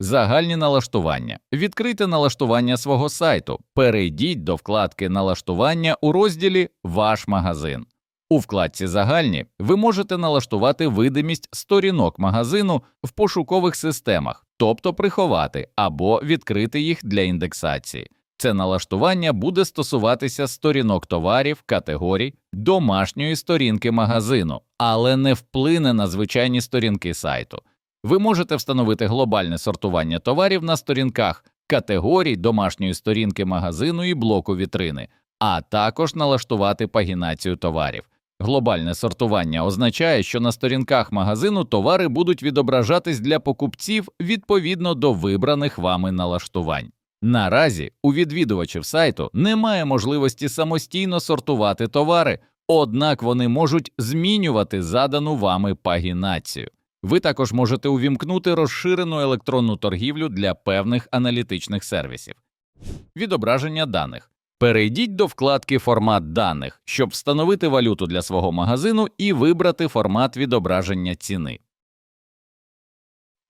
Загальні налаштування. Відкрийте налаштування свого сайту. Перейдіть до вкладки Налаштування у розділі Ваш магазин. У вкладці Загальні ви можете налаштувати видимість сторінок магазину в пошукових системах, тобто приховати або відкрити їх для індексації. Це налаштування буде стосуватися сторінок товарів, категорій, домашньої сторінки магазину, але не вплине на звичайні сторінки сайту. Ви можете встановити глобальне сортування товарів на сторінках категорій домашньої сторінки магазину і блоку вітрини, а також налаштувати пагінацію товарів. Глобальне сортування означає, що на сторінках магазину товари будуть відображатись для покупців відповідно до вибраних вами налаштувань. Наразі у відвідувачів сайту немає можливості самостійно сортувати товари, однак вони можуть змінювати задану вами пагінацію. Ви також можете увімкнути розширену електронну торгівлю для певних аналітичних сервісів. Відображення даних. Перейдіть до вкладки Формат даних, щоб встановити валюту для свого магазину і вибрати формат відображення ціни.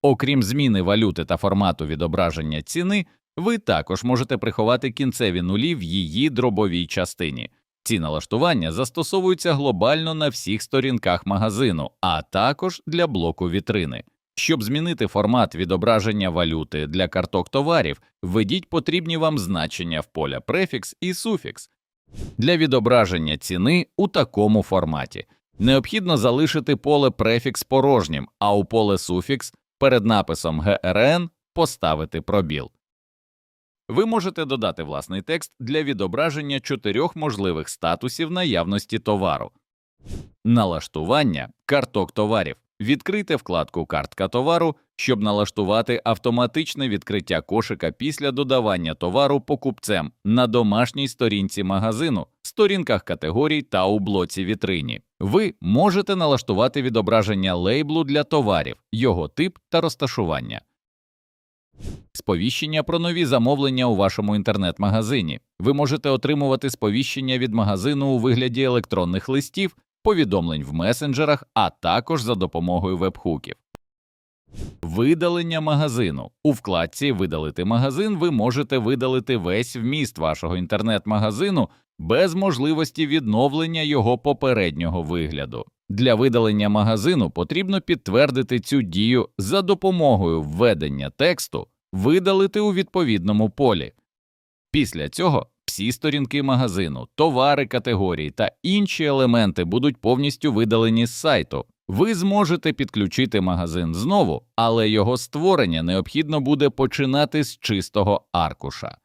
Окрім зміни валюти та формату відображення ціни, ви також можете приховати кінцеві нулі в її дробовій частині. Ці налаштування застосовуються глобально на всіх сторінках магазину, а також для блоку вітрини. Щоб змінити формат відображення валюти для карток товарів, введіть потрібні вам значення в поля префікс і суфікс. Для відображення ціни у такому форматі необхідно залишити поле префікс порожнім, а у поле суфікс перед написом ГРН поставити пробіл. Ви можете додати власний текст для відображення чотирьох можливих статусів наявності товару. Налаштування карток товарів. Відкрийте вкладку Картка товару, щоб налаштувати автоматичне відкриття кошика після додавання товару покупцем на домашній сторінці магазину, сторінках категорій та у блоці вітрині. Ви можете налаштувати відображення лейблу для товарів, його тип та розташування. Сповіщення про нові замовлення у вашому інтернет-магазині. Ви можете отримувати сповіщення від магазину у вигляді електронних листів, повідомлень в месенджерах, а також за допомогою вебхуків. Видалення магазину. У вкладці Видалити магазин ви можете видалити весь вміст вашого інтернет-магазину без можливості відновлення його попереднього вигляду. Для видалення магазину потрібно підтвердити цю дію за допомогою введення тексту видалити у відповідному полі. Після цього всі сторінки магазину, товари категорії та інші елементи будуть повністю видалені з сайту. Ви зможете підключити магазин знову, але його створення необхідно буде починати з чистого аркуша.